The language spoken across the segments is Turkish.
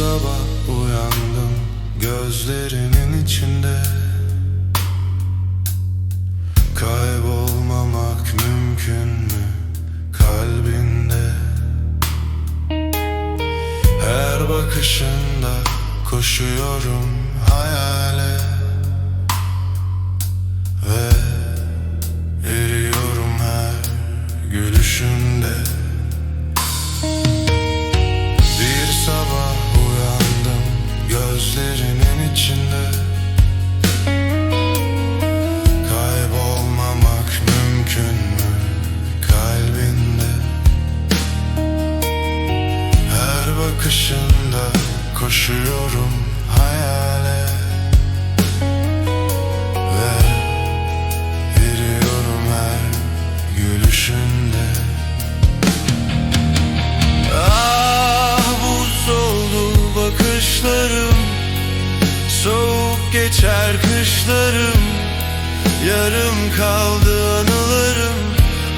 sabah uyandım gözlerinin içinde. Kaybolmamak mümkün mü kalbinde? Her bakışında koşuyorum hayale bakışında koşuyorum hayale. Ve eriyorum her gülüşünde. Ah buz oldu bakışlarım. Soğuk geçer kışlarım. Yarım kaldı anılarım.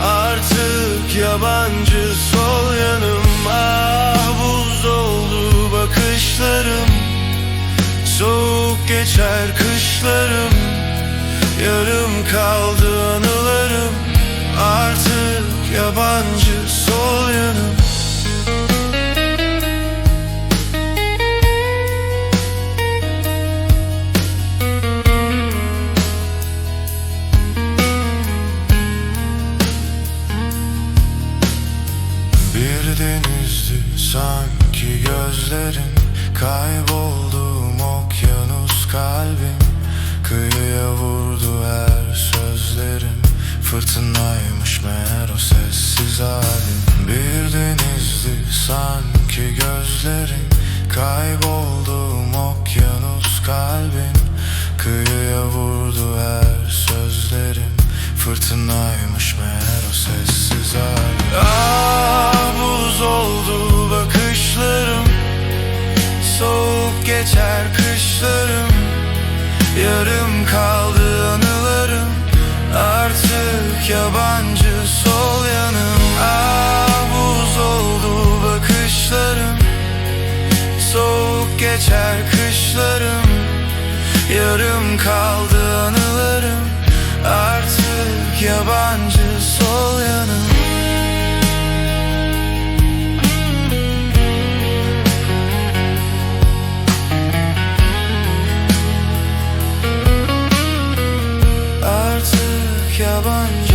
Artık yabancı sol geçer kışlarım Yarım kaldı anılarım. Artık yabancı sol yanım. Bir denizdi sanki gözlerin Kayboldum okyanus kalbim. Kıyıya vurdu her sözlerim. Fırtınaymış meğer o sessiz halim. Bir denizdi sanki gözlerin Kayboldum okyanus kalbim. Kıyıya vurdu her sözlerim. Fırtınaymış meğer o sessiz halim. Ah buz oldu bakışlarım. Soğuk geçer kışlarım Yarım kaldı your bonjour.